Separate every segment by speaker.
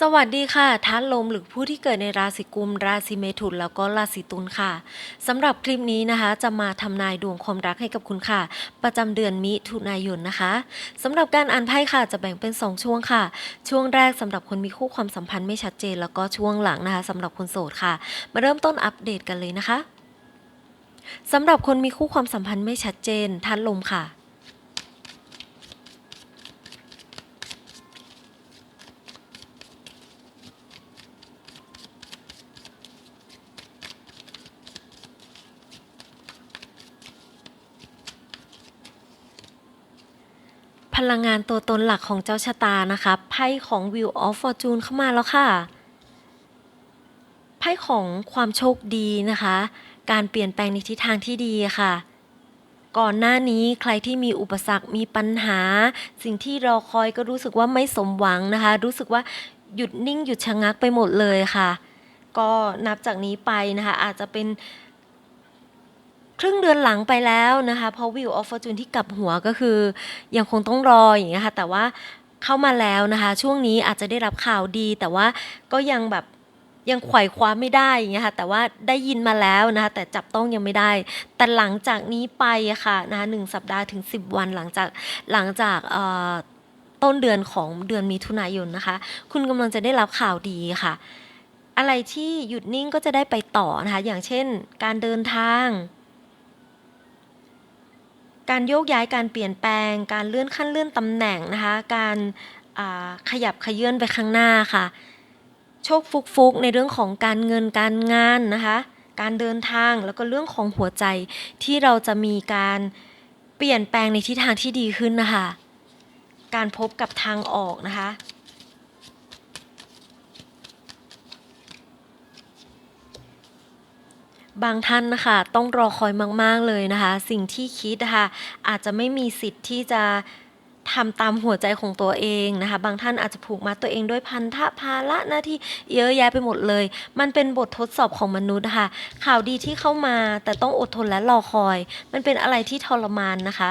Speaker 1: สวัสดีค่ะท่านลมหรือผู้ที่เกิดในราศีกุม ราศีเมถุนแล้วก็ราศีตุลค่ะสำหรับคลิปนี้นะคะ จะมาทำนายดวงความรักให้กับคุณค่ะ ประจำเดือนมิถุนายนนะคะสำหรับการอ่านไพ่ค่ะจะแบ่งเป็น 2 ช่วงค่ะ ช่วงแรกสำหรับคนมีคู่ความสัมพันธ์ไม่ชัดเจน แล้วก็ช่วงหลังนะคะสำหรับคนโสดค่ะ มาเริ่มต้นอัปเดตกันเลยนะคะสำหรับคนมีคู่ความสัมพันธ์ไม่ชัดเจนท่านลมค่ะ พลังงานตัวตนหลักของเจ้าชะตานะคะไพ่ของ Wheel of Fortune เข้ามาแล้วค่ะไพ่ของความโชคดีนะคะ การเปลี่ยนแปลงในทิศทางที่ดีค่ะ ก่อนหน้านี้ใครที่มีอุปสรรคมีปัญหา สิ่งที่รอคอยก็รู้สึกว่าไม่สมหวังนะคะ รู้สึกว่าหยุดนิ่งหยุดชะงักไปหมดเลยค่ะ ก็นับจากนี้ไปนะคะ อาจจะเป็น รึ่งเดือนหลังไปแล้วนะคะเพราะ Wheel of Fortune ที่กลับหัวก็คือยังคงต้องรออย่างเงี้ยค่ะแต่ว่าเข้ามาแล้วนะคะ ช่วงนี้อาจจะได้รับข่าวดี แต่ว่าก็ยังแบบยังไขว่คว้าไม่ได้อย่างเงี้ยค่ะแต่ว่าได้ยินมาแล้วนะคะแต่จับต้องยังไม่ได้ แต่หลังจากนี้ไปอะค่ะนะคะหนึ่งสัปดาห์ถึง 10 วันหลังจากหลังจากต้นเดือนของเดือนมิถุนายนนะคะ คุณกำลังจะได้รับข่าวดีค่ะ อะไรที่หยุดนิ่งก็จะได้ไปต่อนะคะ อย่างเช่น การเดินทาง การโยกย้ายการเปลี่ยนแปลง การเลื่อนขั้นเลื่อนตำแหน่งนะคะ การขยับขยื่นไปข้างหน้าค่ะ โชคฟุกฟุกๆในเรื่องของการเงินการงานนะคะ การเดินทางแล้วก็เรื่องของหัวใจที่เราจะมีการเปลี่ยนแปลงในทิศทางที่ดีขึ้นนะคะ การพบกับทางออกนะคะ บางท่านนะคะต้องรอคอยมาก ๆ เลยนะคะ สิ่งที่คิดนะคะอาจจะไม่มีสิทธิ์ที่จะทำตามหัวใจของตัวเองนะคะ บางท่านอาจจะผูกมัดตัวเองด้วยพันธะภาระหน้าที่เยอะแยะไปหมดเลย มันเป็นบททดสอบของมนุษย์ค่ะ ข่าวดีที่เข้ามาแต่ต้องอดทนและรอคอย มันเป็นอะไรที่ทรมานนะคะ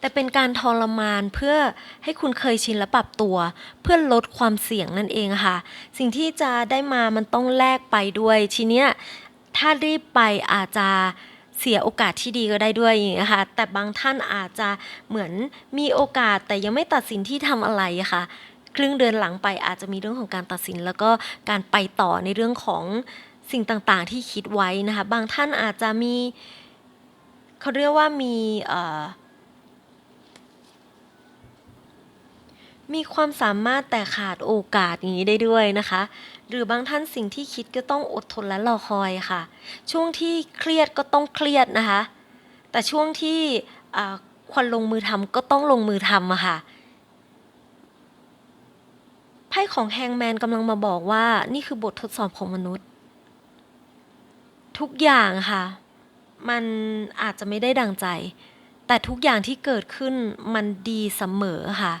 Speaker 1: แต่เป็นการทรมานเพื่อให้คุณเคยชินและปรับตัว เพื่อลดความเสี่ยงนั่นเองค่ะ สิ่งที่จะได้มามันต้องแลกไปด้วย ทีเนี้ยถ้ารีบไปอาจจะเสียโอกาสที่ดีก็ได้ด้วยอย่างเงี้ยค่ะแต่บางท่านอาจจะเหมือนมีโอกาสแต่ยังไม่ตัดสินที่ทำอะไระค่ะ ครึ่งเดือนหลังไปอาจจะมีเรื่องของการตัดสิน แล้วก็การไปต่อในเรื่องของสิ่งต่างๆ ที่คิดไว้นะคะ บางท่านอาจจะมีเขาเรียกว่ามี มีความสามารถแต่ขาดโอกาสอย่างนี้ได้ด้วยนะคะ หรือบางท่านสิ่งที่คิดก็ต้องอดทนและรอคอยค่ะ ช่วงที่เครียดก็ต้องเครียดนะคะ แต่ช่วงที่ควรลงมือทำก็ต้องลงมือทำอะค่ะไพ่ของแฮงแมนกำลังมาบอกว่านี่คือบททดสอบของมนุษย์ ทุกอย่างค่ะ มันอาจจะไม่ได้ดังใจ แต่ทุกอย่างที่เกิดขึ้นมันดีเสมอค่ะ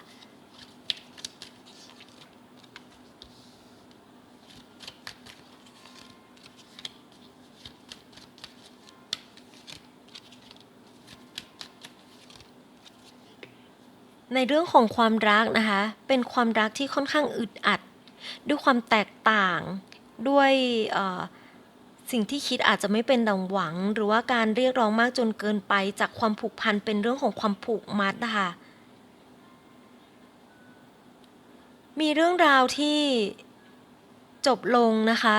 Speaker 1: ในเรื่องของความรักนะคะ เป็นความรักที่ค่อนข้างอึดอัด ด้วยความแตกต่าง ด้วยสิ่งที่คิดอาจจะไม่เป็นดังหวัง หรือว่าการเรียกร้องมากจนเกินไปจากความผูกพันเป็นเรื่องของความผูกมัดนะคะมีเรื่องราวที่จบลงนะคะ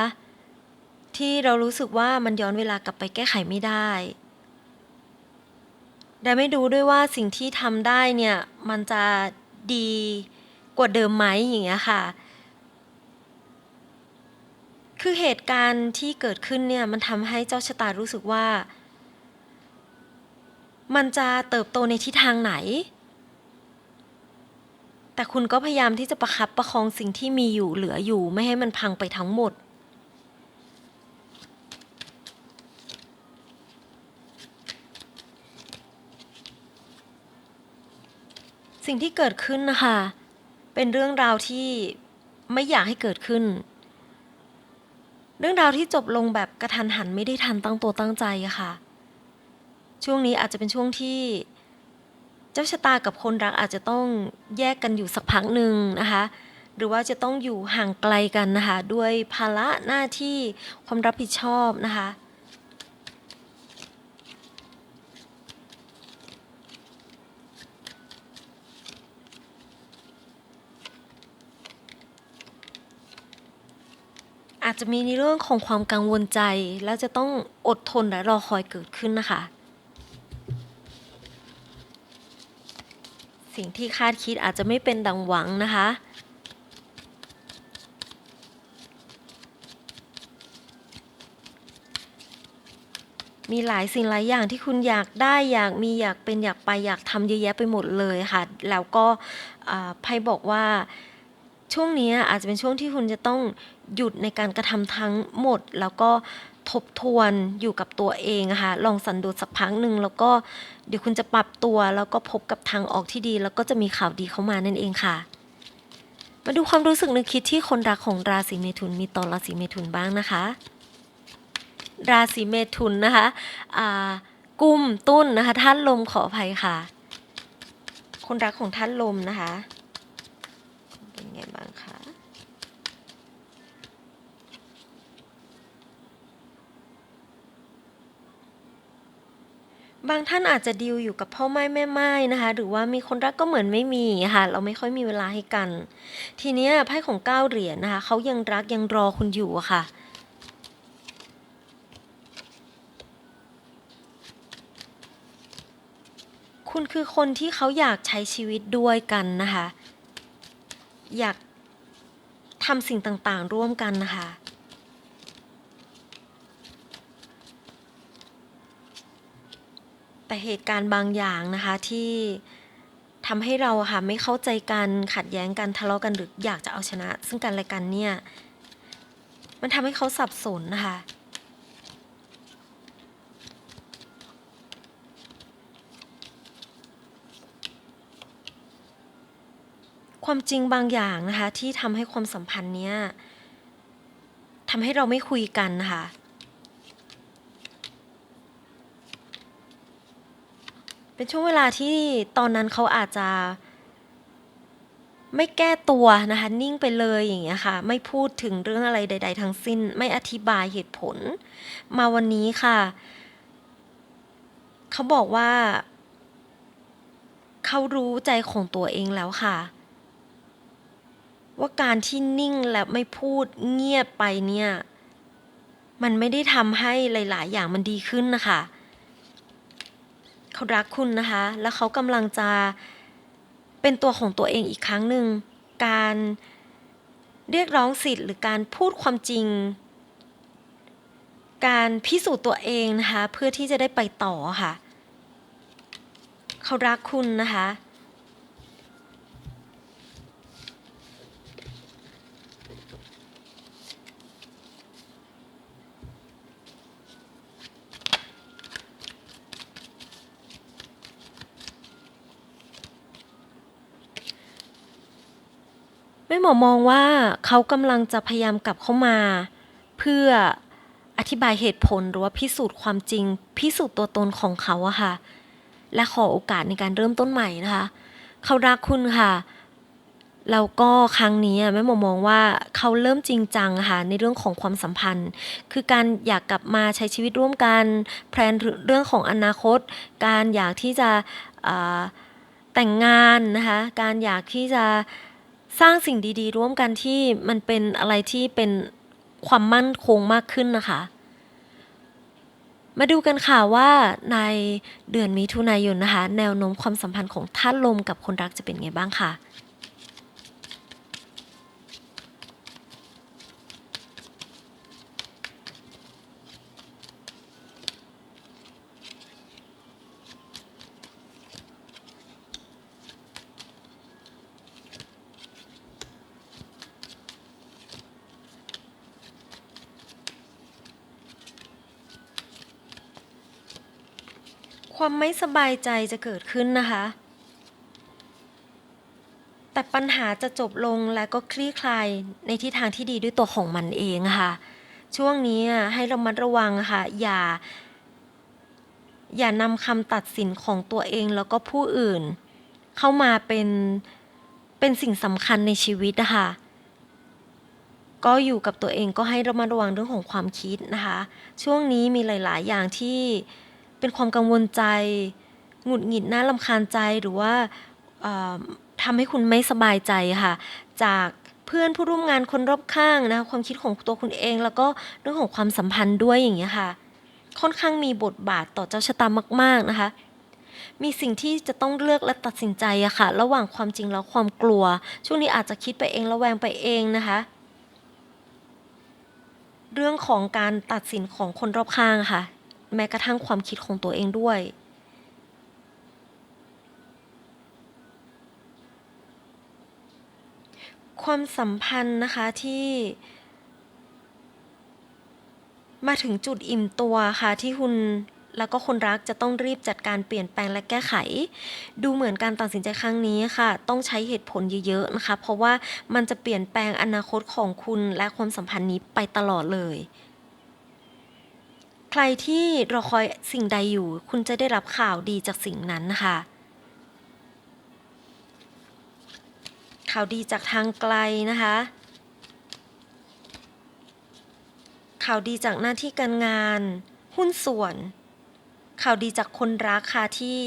Speaker 1: ที่เรารู้สึกว่ามันย้อนเวลากลับไปแก้ไขไม่ได้แต่ไม่ดูด้วยว่าสิ่งที่ทำได้เนี่ย มันจะดีกว่าเดิมไหมอย่างเงี้ยค่ะ คือเหตุการณ์ที่เกิดขึ้นเนี่ยมันทำให้เจ้าชะตารู้สึกว่า มันจะเติบโตในทิศทางไหน แต่คุณก็พยายามที่จะประคับประคองสิ่งที่มีอยู่เหลืออยู่ไม่ให้มันพังไปทั้งหมด สิ่งที่เกิดขึ้นนะคะ เป็นเรื่องราวที่ไม่อยากให้เกิดขึ้น เรื่องราวที่จบลงแบบกระทันหันไม่ได้ทันตั้งตัวตั้งใจอะค่ะ ช่วงนี้อาจจะเป็นช่วงที่ เจ้าชะตากับคนรักอาจจะต้องแยกกันอยู่สักพักหนึ่งนะคะ หรือว่าจะต้องอยู่ห่างไกลกันนะคะ ด้วยภาระหน้าที่ความรับผิดชอบนะคะ อาจจะมีในเรื่องของความกังวลใจ แล้วจะต้องอดทนและรอคอยเกิดขึ้นนะคะ สิ่งที่คาดคิดอาจจะไม่เป็นดังหวังนะคะ มีหลายสิ่งหลายอย่างที่คุณอยากได้อยากมีอยากเป็นอยากไปอยากทำเยอะแยะไปหมดเลยค่ะ แล้วก็ไพ่บอกว่า ช่วงนี้อาจจะเป็นช่วงที่คุณจะต้องหยุดในการกระทำทั้งหมด แล้วก็ทบทวนอยู่กับตัวเองอะค่ะลองสันโดษสักพักหนึ่งแล้วก็เดี๋ยวคุณจะปรับตัวแล้วก็พบกับทางออกที่ดี แล้วก็จะมีข่าวดีเข้ามานั่นเองค่ะ มาดูความรู้สึกนึกคิดที่คนรักของราศีเมถุนมีต่อราศีเมถุนบ้างนะคะ ราศีเมถุนนะคะอ่ากุมตุ้นนะคะท่านลมขออภัยค่ะ คนรักของท่านลมนะคะ เป็นไงบ้างคะ บางท่านอาจจะดีลอยู่กับพ่อไม้แม่ไม้นะคะ หรือว่ามีคนรักก็เหมือนไม่มีค่ะ เราไม่ค่อยมีเวลาให้กัน ทีเนี้ยไพ่ของเก้าเหรียญนะคะเขายังรักยังรอคุณอยู่อะค่ะคุณคือคนที่เขาอยากใช้ชีวิตด้วยกันนะคะ อยากทำสิ่งต่างๆ ร่วมกันนะคะ แต่เหตุการณ์บางอย่างนะคะที่ทำให้เราค่ะไม่เข้าใจกันขัดแย้งกันทะเลาะกันหรืออยากจะเอาชนะ ซึ่งกันและกันเนี่ย มันทำให้เขาสับสนนะคะความจริงบางอย่างนะคะ ที่ทำให้ความสัมพันธ์เนี้ยทำให้เราไม่คุยกันนะคะ เป็นช่วงเวลาที่ตอนนั้นเขาอาจจะไม่แก้ตัวนะคะ นิ่งไปเลยอย่างเงี้ยค่ะ ไม่พูดถึงเรื่องอะไรใด ๆ ทั้งสิ้น ไม่อธิบายเหตุผล มาวันนี้ค่ะ เขาบอกว่า เขารู้ใจของตัวเองแล้วค่ะ ว่าการที่นิ่งและไม่พูดเงียบไปเนี่ย มันไม่ได้ทำให้หลาย ๆ อย่างมันดีขึ้นนะคะ เขารักคุณนะคะ แล้วเขากำลังจะเป็นตัวของตัวเองอีกครั้งหนึ่ง การเรียกร้องสิทธิ์หรือการพูดความจริง การพิสูจน์ตัวเองนะคะ เพื่อที่จะได้ไปต่อค่ะ เขารักคุณนะคะ แม่หมอมองว่าเขากำลังจะพยายามกลับเข้ามา เพื่ออธิบายเหตุผลหรือว่าพิสูจน์ความจริง พิสูจน์ตัวตนของเขาอะค่ะ และขอโอกาสในการเริ่มต้นใหม่นะคะ เขารักคุณค่ะแล้วก็ครั้งนี้แม่หมอมองว่าเขาเริ่มจริงจังค่ะในเรื่องของความสัมพันธ์ คือการอยากกลับมาใช้ชีวิตร่วมกันแพลนเรื่องของอนาคต การอยากที่จะแต่งงานนะคะการอยากที่จะ สร้างสิ่งดีๆ ร่วมกันที่มันเป็นอะไรที่เป็นความมั่นคงมากขึ้นนะคะ มาดูกันค่ะว่าในเดือนมิถุนายนนะคะ แนวโน้มความสัมพันธ์ของท่านลมกับคนรักจะเป็นไงบ้างค่ะ ความไม่สบายใจจะเกิดขึ้นนะคะ แต่ปัญหาจะจบลงและก็คลี่คลายในทิศทางที่ดีด้วยตัวของมันเองค่ะ ช่วงนี้ให้ระมัดระวังค่ะ อย่า อย่านำคำตัดสินของตัวเองแล้วก็ผู้อื่น เข้ามาเป็นเป็นสิ่งสำคัญในชีวิตนะคะก็อยู่กับตัวเองก็ให้ระมัดระวังเรื่องของความคิดนะคะ ช่วงนี้มีหลาย ๆ อย่างที่ เป็นความกังวลใจ หงุดหงิดน่าลำคาญใจหรือว่าทำให้คุณไม่สบายใจค่ะ จากเพื่อนผู้ร่วมงานคนรอบข้างนะความคิดของตัวคุณเอง แล้วก็เรื่องของความสัมพันธ์ด้วยอย่างเงี้ยค่ะ ค่อนข้างมีบทบาทต่อเจ้าชะตามาก ๆนะคะ มีสิ่งที่จะต้องเลือกและตัดสินใจอะค่ะ ระหว่างความจริงแล้วความกลัว ช่วงนี้อาจจะคิดไปเองระแวงไปเองนะคะเรื่องของการตัดสินของคนรอบข้างค่ะ แม้กระทั่งความคิดของตัวเองด้วย ความสัมพันธ์นะคะที่มาถึงจุดอิ่มตัวค่ะที่คุณแล้วก็คนรักจะต้องรีบจัดการเปลี่ยนแปลงและแก้ไข ดูเหมือนการตัดสินใจครั้งนี้ค่ะ ต้องใช้เหตุผลเยอะๆนะคะ เพราะว่ามันจะเปลี่ยนแปลงอนาคตของคุณและความสัมพันธ์นี้ไปตลอดเลย ใครที่รอคอยสิ่งใดอยู่ คุณจะได้รับข่าวดีจากสิ่งนั้นนะคะข่าวดีจากทางไกลนะคะ ข่าวดีจากหน้าที่การงาน หุ้นส่วน ข่าวดีจากคนรักค่ะที่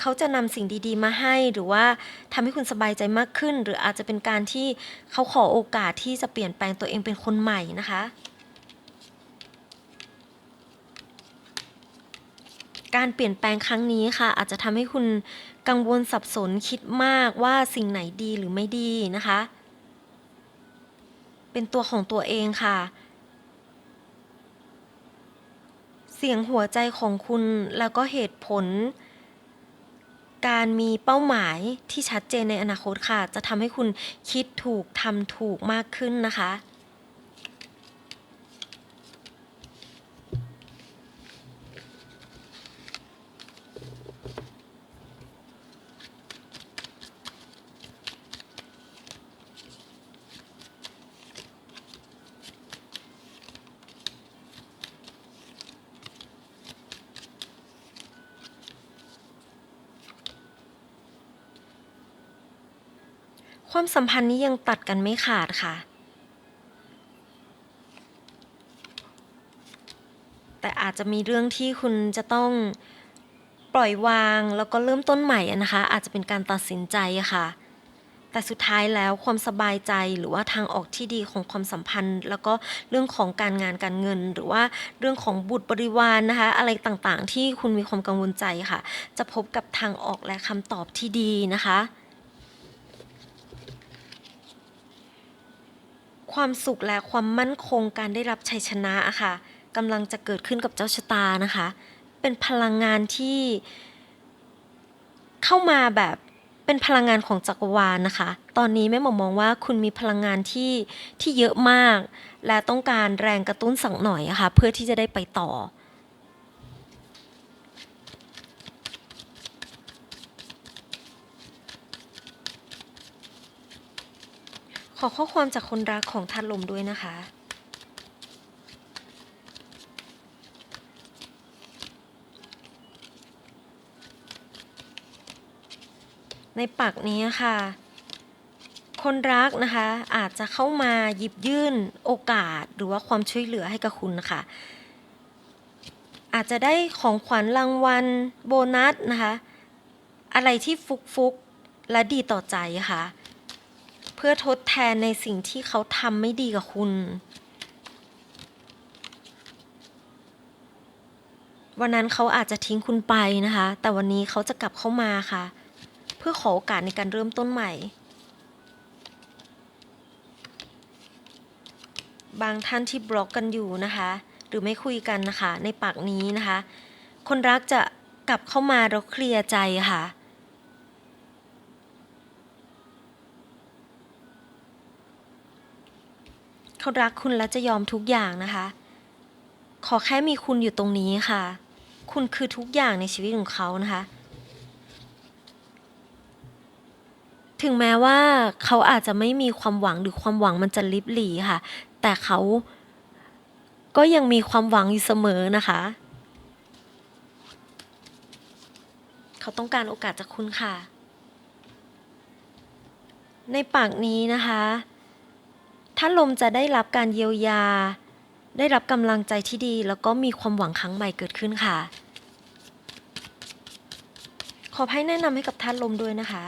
Speaker 1: เขาจะนำสิ่งดีๆมาให้หรือว่าทำให้คุณสบายใจมากขึ้น หรืออาจจะเป็นการที่เขาขอโอกาสที่จะเปลี่ยนแปลงตัวเองเป็นคนใหม่นะคะ การเปลี่ยนแปลงครั้งนี้ค่ะ อาจจะทำให้คุณกังวลสับสนคิดมากว่าสิ่งไหนดีหรือไม่ดีนะคะ เป็นตัวของตัวเองค่ะ เสียงหัวใจของคุณแล้วก็เหตุผล การมีเป้าหมายที่ชัดเจนในอนาคตค่ะ จะทำให้คุณคิดถูกทำถูกมากขึ้นนะคะ ความสัมพันธ์นี้ยังตัดกันไม่ขาดค่ะ แต่อาจจะมีเรื่องที่คุณจะต้องปล่อยวางแล้วก็เริ่มต้นใหม่นะคะ อาจจะเป็นการตัดสินใจค่ะ แต่สุดท้ายแล้วความสบายใจหรือว่าทางออกที่ดีของความสัมพันธ์ แล้วก็เรื่องของการงานการเงิน หรือว่าเรื่องของบุตรบริวารนนะคะ อะไรต่างๆ ที่คุณมีความกังวลใจค่ะ จะพบกับทางออกและคำตอบที่ดีนะคะ ความสุขและความมั่นคงการได้รับชัยชนะอะค่ะกำลังจะเกิดขึ้นกับเจ้าชะตานะคะ เป็นพลังงานที่เข้ามาแบบเป็นพลังงานของจักรวาลนะคะ ตอนนี้แม่หมอมองว่าคุณมีพลังงานที่ที่เยอะมาก และต้องการแรงกระตุ้นสักหน่อยะค่ะเพื่อที่จะได้ไปต่อ ข อข้อความจากคนรักของท่านลมด้วยนะคะ ในปักนี้ค่ะ คนรักนะคะ อาจจะเข้ามาหยิบยื่นโอกาสหรือว่าความช่วยเหลือให้กับคุณนะคะอาจจะได้ของขวัญรางวัลโบนัสนะคะ อะไรที่ฟุกฟุกและดีต่อใจค่ะ เพื่อทดแทนในสิ่งที่เขาทำไม่ดีกับคุณ วันนั้นเขาอาจจะทิ้งคุณไปนะคะ แต่วันนี้เขาจะกลับเข้ามาค่ะ เพื่อขอโอกาสในการเริ่มต้นใหม่ บางท่านที่บล็อกกันอยู่นะคะ หรือไม่คุยกันนะคะ ในปากนี้นะคะ คนรักจะกลับเข้ามาแล้วเคลียร์ใจค่ะ เขารักคุณและจะยอมทุกอย่างนะคะ ขอแค่มีคุณอยู่ตรงนี้ค่ะ คุณคือทุกอย่างในชีวิตของเขานะคะ ถึงแม้ว่าเขาอาจจะไม่มีความหวังหรือความหวังมันจะลิบหลีค่ะ แต่เขาก็ยังมีความหวังอยู่เสมอนะคะ เขาต้องการโอกาสจากคุณค่ะ ในปากนี้นะคะ ท่านลมจะได้รับการเยียวยา ได้รับกำลังใจที่ดี แล้วก็มีความหวังครั้งใหม่เกิดขึ้นค่ะ ขอให้แนะนำให้กับท่านลมด้วยนะคะ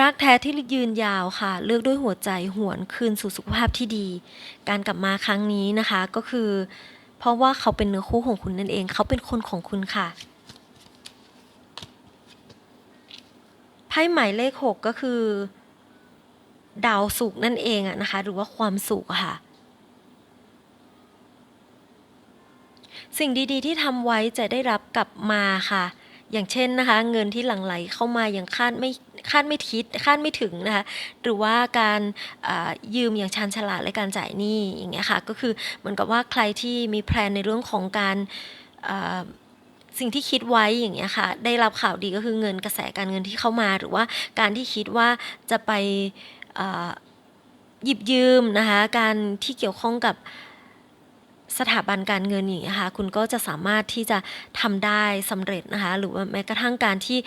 Speaker 1: รักแท้ที่ยืนยาวค่ะ เลือกด้วยหัวใจหวนคืนสู่สุขภาพที่ดี การกลับมาครั้งนี้นะคะก็คือ เพราะว่าเขาเป็นเนื้อคู่ของคุณนั่นเอง เขาเป็นคนของคุณค่ะ ไพ่หมายเลขหกก็คือ ดาวสุกนั่นเองอะนะคะ หรือว่าความสุขค่ะ สิ่งดีๆ ที่ทำไว้จะได้รับกลับมาค่ะ อย่างเช่นนะคะ เงินที่หลั่งไหลเข้ามาอย่างคาดไม่คาดไม่คิดคาดไม่ถึงนะคะ หรือว่าการยืมอย่างชันฉลาดและการจ่ายหนี้อย่างเงี้ยค่ะ ก็คือเหมือนกับว่าใครที่มีแพลนในเรื่องของการ สิ่งที่คิดไว้อย่างเงี้ยค่ะ ได้รับข่าวดีก็คือเงินกระแสการเงินที่เข้ามา หรือว่าการที่คิดว่าจะไปหยิบยืมนะคะ การที่เกี่ยวข้องกับสถาบันการเงินอย่างเงี้ยค่ะคุณก็จะสามารถที่จะทำได้สำเร็จนะคะ หรือว่าแม้กระทั่งการที่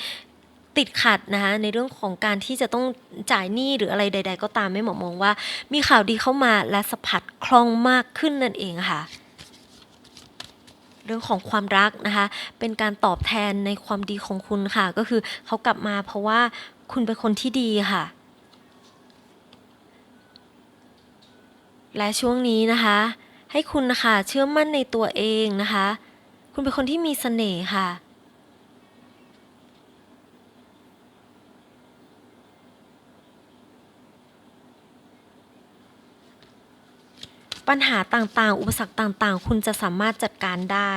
Speaker 1: ติดขัดนะคะในเรื่องของการที่จะต้องจ่ายหนี้หรืออะไรใด ๆ ก็ตามไม่หมอมองว่า มีข่าวดีเข้ามาและสะพัดคล่องมากขึ้นนั่นเองค่ะ เรื่องของความรักนะคะ เป็นการตอบแทนในความดีของคุณค่ะ ก็คือเขากลับมาเพราะว่าคุณเป็นคนที่ดีค่ะ และช่วงนี้นะคะ ให้คุณนะคะเชื่อมั่นในตัวเองนะคะ คุณเป็นคนที่มีเสน่ห์ค่ะ ปัญหาต่างๆ อุปสรรคต่างๆ คุณจะสามารถจัดการได้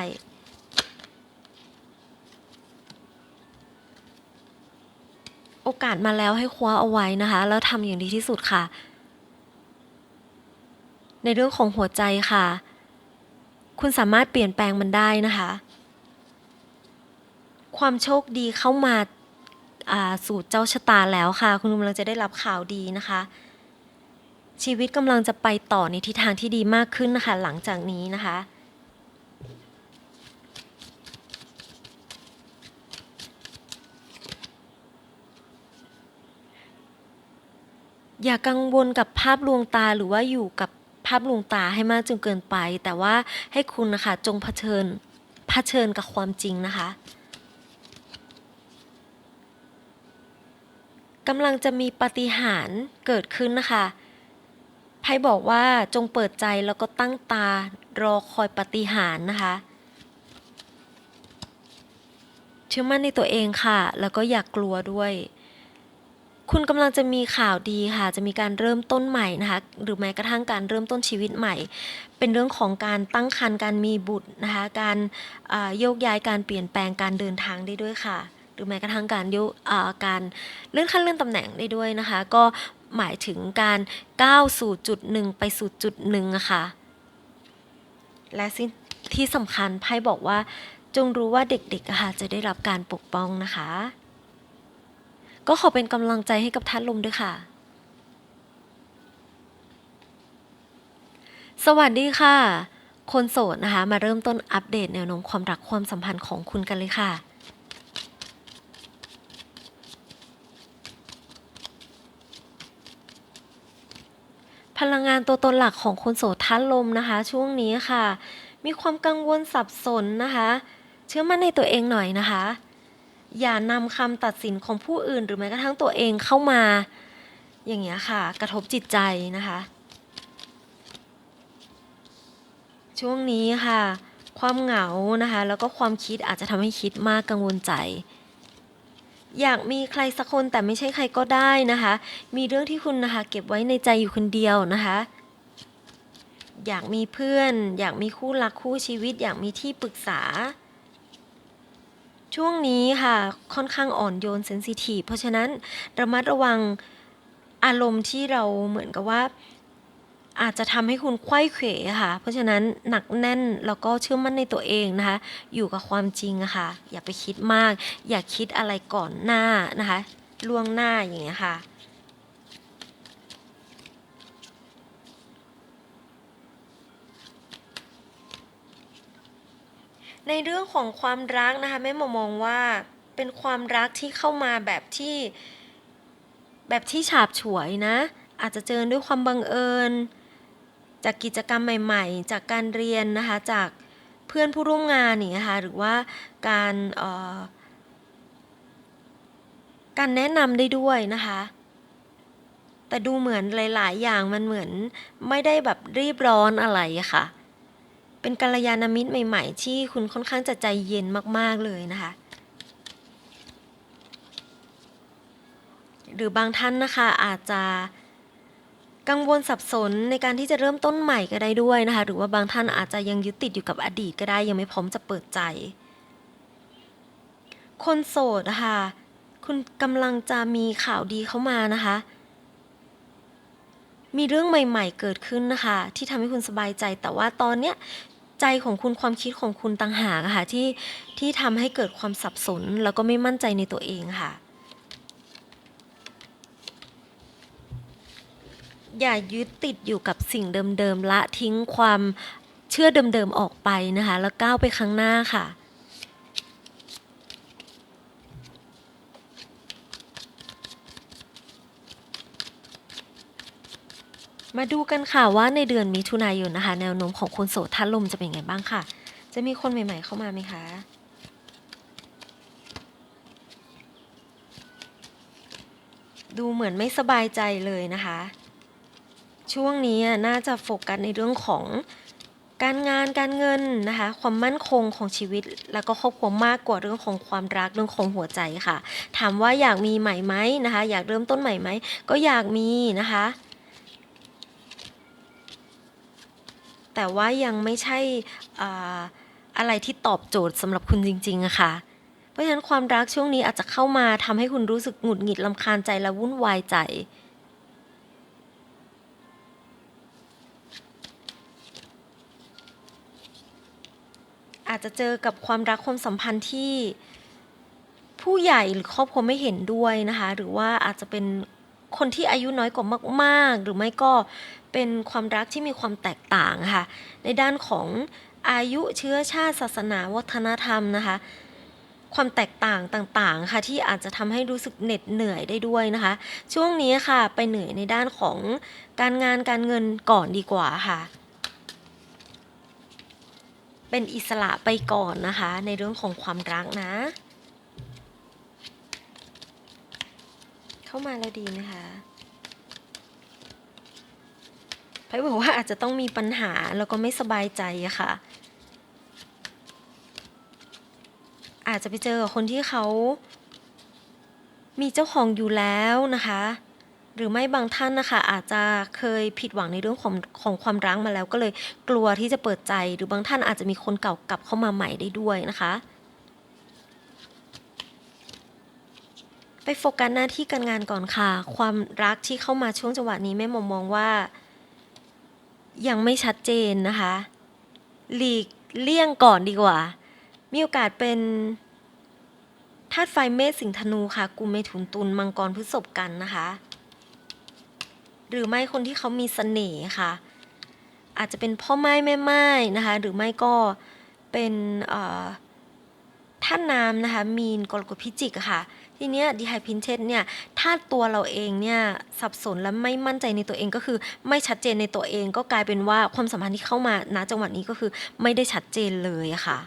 Speaker 1: โอกาสมาแล้วให้คว้าเอาไว้นะคะ แล้วทำอย่างดีที่สุดค่ะ ในเรื่องของหัวใจค่ะ คุณสามารถเปลี่ยนแปลงมันได้นะคะ ความโชคดีเข้ามาาสู่เจ้าชะตาแล้วค่ะ คุณกำลังจะได้รับข่าวดีนะคะ ชีวิตกำลังจะไปต่อในทิศทางที่ดีมากขึ้นนะคะ หลังจากนี้นะคะ อย่ากังวลกับภาพลวงตาหรือว่าอยู่กับภาพลวงตาให้มากจนเกินไป แต่ว่าให้คุณนะคะจงเผชิญเผชิญกับความจริงนะคะกำลังจะมีปาฏิหาริ์เกิดขึ้นนะคะ ไพ่บอกว่าจงเปิดใจแล้วก็ตั้งตารอคอยปฏิหารนะคะ เชื่อมั่นในตัวเองค่ะ แล้วก็อย่ากกลัวด้วย คุณกำลังจะมีข่าวดีค่ะ จะมีการเริ่มต้นใหม่นะคะ หรือแม้กระทั่งการเริ่มต้นชีวิตใหม่ เป็นเรื่องของการตั้งครรภ์การมีบุตรนะคะ การโยกย้ายการเปลี่ยนแปลงการเดินทางได้ด้วยค่ะหรือแม้กระทั่งการยกอ่าการเลื่อนขั้นเลื่อนตำแหน่งได้ด้วยนะคะ ก็ หมายถึงการก้าวสู่จุดหนึ่งไปสู่จุดหนึ่งอะค่ะ และสิ่งที่สำคัญไพ่บอกว่า จงรู้ว่าเด็กๆค่ะจะได้รับการปกป้องนะคะ ก็ขอเป็นกำลังใจให้กับท่านลมด้วยค่ะ สวัสดีค่ะ คนโสดนะคะ มาเริ่มต้นอัปเดตแนวโน้มความรักความสัมพันธ์ของคุณกันเลยค่ะ พลังงานตัวตนหลักของคนโสดท่านลมนะคะ ช่วงนี้ค่ะ มีความกังวลสับสนนะคะ เชื่อมั่นในตัวเองหน่อยนะคะ อย่านำคำตัดสินของผู้อื่นหรือแม้กระทั่งตัวเองเข้ามา อย่างเงี้ยค่ะ กระทบจิตใจนะคะ ช่วงนี้ค่ะ ความเหงานะคะ แล้วก็ความคิดอาจจะทำให้คิดมากกังวลใจ อยากมีใครสักคนแต่ไม่ใช่ใครก็ได้นะคะ มีเรื่องที่คุณนะคะเก็บไว้ในใจอยู่คนเดียวนะคะ อยากมีเพื่อน อยากมีคู่รักคู่ชีวิต อยากมีที่ปรึกษา ช่วงนี้ค่ะค่อนข้างอ่อนโยนเซนซิทีฟเพราะฉะนั้นระมัดระวังอารมณ์ที่เราเหมือนกับว่า อาจจะทำให้คุณไขว้เขวค่ะ เพราะฉะนั้นหนักแน่นแล้วก็เชื่อมั่นในตัวเองนะคะ อยู่กับความจริงอะค่ะ อย่าไปคิดมาก อย่าคิดอะไรก่อนหน้านะคะ ล่วงหน้าอย่างเงี้ยค่ะในเรื่องของความรักนะคะแม่หมอมองว่าเป็นความรักที่เข้ามาแบบที่แบบที่ฉาบฉวยนะ อาจจะเจอด้วยความบังเอิญ จากกิจกรรมใหม่ ๆ จากการเรียนนะคะจากเพื่อนผู้ร่วมงานอย่างเงี้ยค่ะหรือว่าการออการแนะนำได้ด้วยนะคะ แต่ดูเหมือนหลาย ๆ อย่างมันเหมือนไม่ได้แบบรีบร้อนอะไระค่ะ เป็นกัลยาณมิตรใหม่ ๆ ที่คุณค่อนข้างจะใจเย็นมาก ๆ เลยนะคะหรือบางท่านนะคะอาจจะ กังวลสับสนในการที่จะเริ่มต้นใหม่ก็ได้ด้วยนะคะ หรือว่าบางท่านอาจจะยังยึดติดอยู่กับอดีตก็ได้ยังไม่พร้อมจะเปิดใจ คนโสดนะคะคุณกำลังจะมีข่าวดีเข้ามานะคะ มีเรื่องใหม่ ๆ เกิดขึ้นนะคะ ที่ทำให้คุณสบายใจ แต่ว่าตอนเนี้ยใจของคุณความคิดของคุณต่างหากะค่ะที่ที่ทำให้เกิดความสับสน แล้วก็ไม่มั่นใจในตัวเองค่ะ อย่ายึดติดอยู่กับสิ่งเดิมๆละทิ้งความเชื่อเดิมๆออกไปนะคะ แล้วก้าวไปข้างหน้าค่ะมาดูกันค่ะว่าในเดือนมิถุนายนนะคะ แนวโน้มของคนโสดท่านลมจะเป็นไงบ้างค่ะ จะมีคนใหม่ๆเข้ามาไหมคะ ดูเหมือนไม่สบายใจเลยนะคะ ช่วงนี้น่าจะโฟกัสในเรื่องของการงานการเงินนะคะความมั่นคงของชีวิต แล้วก็ครอบครัวมากกว่าเรื่องของความรักเรื่องของหัวใจค่ะ ถามว่าอยากมีใหม่ไหมนะคะ อยากเริ่มต้นใหม่ไหมก็อยากมีนะคะ แต่ว่ายังไม่ใช่ออะไรที่ตอบโจทย์สำหรับคุณจริงๆอะค่ะเพราะฉะนั้นความรักช่วงนี้อาจจะเข้ามาทำให้คุณรู้สึกหงุดหงิดลำคาญใจและวุ่นวายใจ อาจจะเจอกับความรักความสัมพันธ์ที่ผู้ใหญ่หรือครอบครัวไม่เห็นด้วยนะคะ หรือว่าอาจจะเป็นคนที่อายุน้อยกว่ามาก ๆ หรือไม่ก็เป็นความรักที่มีความแตกต่างค่ะ ในด้านของอายุเชื้อชาติศาสนาวัฒนธรรมนะคะ ความแตกต่างต่างๆค่ะที่อาจจะทำให้รู้สึกเหน็ดเหนื่อยได้ด้วยนะคะ ช่วงนี้ค่ะไปเหนื่อยในด้านของการงานการเงินก่อนดีกว่าค่ะ เป็นอิสระไปก่อนนะคะ ในเรื่องของความรักนะ เข้ามาแล้วดีนะคะไพ่บอกว่าอาจจะต้องมีปัญหาแล้วก็ไม่สบายใจอะค่ะ อาจจะไปเจอกับคนที่เขามีเจ้าของอยู่แล้วนะคะ หรือไม่บางท่านนะคะ อาจจะเคยผิดหวังในเรื่องของของความรักมาแล้วก็เลยกลัวที่จะเปิดใจ หรือบางท่านอาจจะมีคนเก่ากลับเข้ามาใหม่ได้ด้วยนะคะ ไปโฟกัสหน้าที่การงานก่อนค่ะ ความรักที่เข้ามาช่วงจังหวะนี้แม่มองมองว่า ยังไม่ชัดเจนนะคะ หลีกเลี่ยงก่อนดีกว่า มีโอกาสเป็นธาตุไฟเมษสิงธนูค่ะกุมเมถุนตุลมังกรพฤษภกันนะคะ หรือไม่คนที่เขามีเสน่ห์ค่ะ อาจจะเป็นพ่อไม้แม่ไม้นะคะ หรือไม่ก็เป็นท่านน้ำนะคะ มีนกรกฎพิจิกค่ะ ทีเนี้ยดีไฮพินเทสเนี่ย ถ้าตัวเราเองเนี่ย สับสนและไม่มั่นใจในตัวเองก็คือ ไม่ชัดเจนในตัวเองก็กลายเป็นว่าความสัมพันธ์ที่เข้ามาณจังหวะนี้ก็คือไม่ได้ชัดเจนเลยค่ะ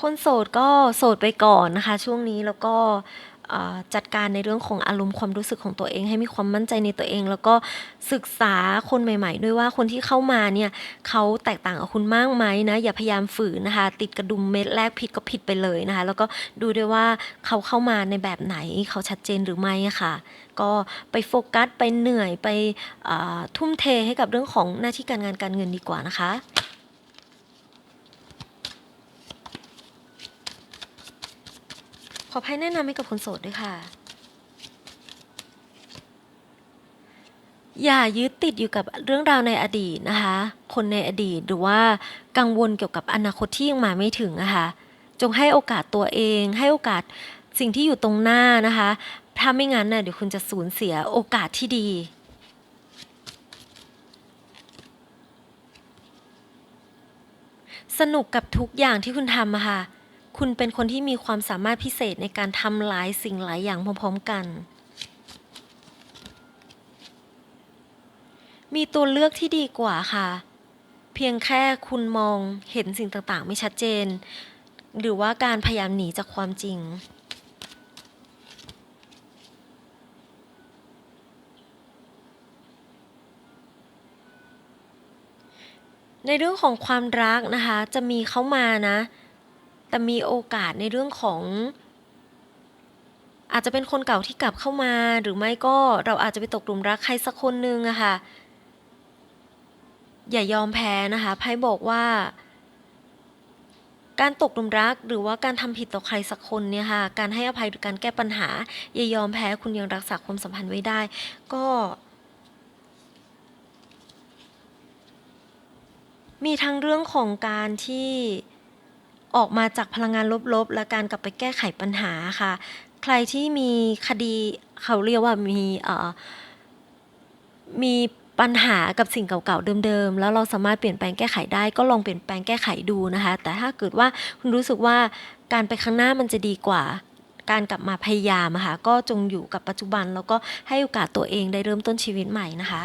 Speaker 1: คนโสดก็โสดไปก่อนนะคะ ช่วงนี้แล้วก็จัดการในเรื่องของอารมณ์ความรู้สึกของตัวเอง ให้มีความมั่นใจในตัวเอง แล้วก็ศึกษาคนใหม่ ๆ ด้วยว่าคนที่เข้ามาเนี่ยเขาแตกต่างกับคุณมากไหมนะอย่าพยายามฝืนนะคะ ติดกระดุมเม็ดแรกผิดก็ผิดไปเลยนะคะ แล้วก็ดูด้วยว่าเขาเข้ามาในแบบไหนเขาชัดเจนหรือไม่ะค่ะ ก็ไปโฟกัสไปเหนื่อยไปทุ่มเทให้กับเรื่องของหน้าที่การงานการเงินดีกว่านะคะ ขอภัยแนะนำให้กับคนโสดด้วยค่ะ อย่ายึดติดอยู่กับเรื่องราวในอดีตนะคะ คนในอดีตหรือว่ากังวลเกี่ยวกับอนาคตที่ยังมาไม่ถึงนะคะจงให้โอกาสตัวเอง ให้โอกาสสิ่งที่อยู่ตรงหน้านะคะ ถ้าไม่งั้นนะ่ะเดี๋ยวคุณจะสูญเสียโอกาสที่ดีสนุกกับทุกอย่างที่คุณทำอะค่ะ คุณเป็นคนที่มีความสามารถพิเศษในการทำหลายสิ่งหลายอย่างพร้อมๆกัน มีตัวเลือกที่ดีกว่าค่ะ เพียงแค่คุณมองเห็นสิ่งต่างๆ ไม่ชัดเจน หรือว่าการพยายามหนีจากความจริงในเรื่องของความรักนะคะ จะมีเข้ามานะ แต่มีโอกาสในเรื่องของ อาจจะเป็นคนเก่าที่กลับเข้ามาหรือไม่ก็เราอาจจะไปตกหลุมรักใครสักคนหนึ่งอะค่ะ อย่ายอมแพ้นะคะไพ่บอกว่า การตกหลุมรักหรือว่าการทำผิดต่อใครสักคนเนี่ยค่ะ การให้อภัยหรือการแก้ปัญหา อย่ายอมแพ้คุณยังรักษาความสัมพันธ์ไว้ได้ ก็มีทั้งเรื่องของการที่ ออกมาจากพลังงานลบๆ และการกลับไปแก้ไขปัญหาค่ะ ใครที่มีคดีเขาเรียกว่ามีเอ่อมีปัญหากับสิ่งเก่าๆเดิมๆ แล้วเราสามารถเปลี่ยนแปลงแก้ไขได้ก็ลองเปลี่ยนแปลงแก้ไขดูนะคะ แต่ถ้าเกิดว่าคุณรู้สึกว่าการไปข้างหน้ามันจะดีกว่า การกลับมาพยายามะค่ะก็จงอยู่กับปัจจุบันแล้วก็ให้โอกาสตัวเองได้เริ่มต้นชีวิตใหม่นะคะ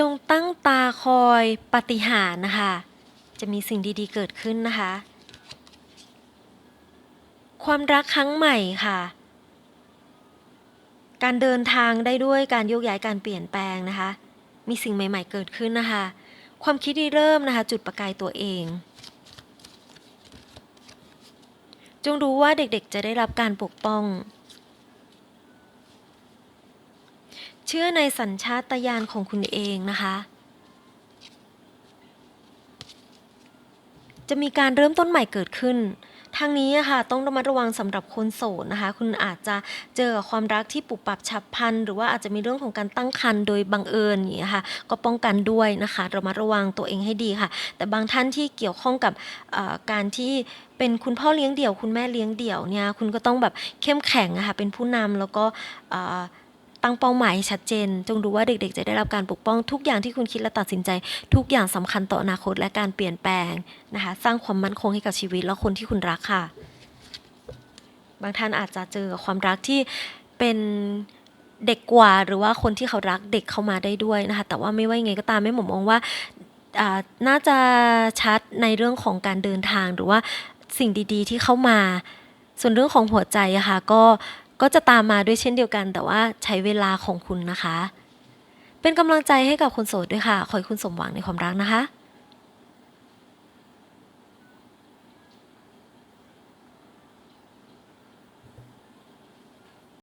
Speaker 1: จงตั้งตาคอยปฏิหารนะคะ จะมีสิ่งดีๆเกิดขึ้นนะคะ ความรักครั้งใหม่ค่ะ การเดินทางได้ด้วยการโยกย้ายการเปลี่ยนแปลงนะคะ มีสิ่งใหม่ๆเกิดขึ้นนะคะ ความคิดที่เริ่มนะคะ จุดประกายตัวเอง จงรู้ว่าเด็กๆจะได้รับการปกป้อง เชื่อในสัญชาตญาณของคุณเองนะคะ จะมีการเริ่มต้นใหม่เกิดขึ้นทางนี้ค่ะต้องระมัดระวังสำหรับคนโสดนะคะ คุณอาจจะเจอความรักที่ปุบปับฉับพลันหรือว่าอาจจะมีเรื่องของการตั้งครรภ์โดยบังเอิญอย่างนี้ค่ะ ก็ป้องกันด้วยนะคะระมัดระวังตัวเองให้ดีค่ะ แต่บางท่านที่เกี่ยวข้องกับการที่เป็นคุณพ่อเลี้ยงเดี่ยว คุณแม่เลี้ยงเดี่ยวเนี่ยคุณก็ต้องแบบเข้มแข็งอะคะเป็นผู้นำแล้วก็ ตั้งเป้าหมายให้ชัดเจน จงรู้ว่าเด็กๆ จะได้รับการปกป้องทุกอย่างที่คุณคิดและตัดสินใจ ทุกอย่างสำคัญต่ออนาคตและการเปลี่ยนแปลงนะคะ สร้างความมั่นคงให้กับชีวิตและคนที่คุณรักค่ะ บางท่านอาจจะเจอความรักที่เป็นเด็กกว่าหรือว่าคนที่เขารักเด็กเข้ามาได้ด้วยนะคะ แต่ว่าไม่ว่ายังไงก็ตามแม่หมอมองว่าอ่าน่าจะชัดในเรื่องของการเดินทางหรือว่าสิ่งดีๆ ที่เข้ามา ส่วนเรื่องของหัวใจอะค่ะก็ ก็จะตามมาด้วยเช่นเดียวกัน แต่ว่าใช้เวลาของคุณนะคะ เป็นกำลังใจให้กับคนโสดด้วยค่ะ ขอให้คุณสมหวังในความรักนะคะ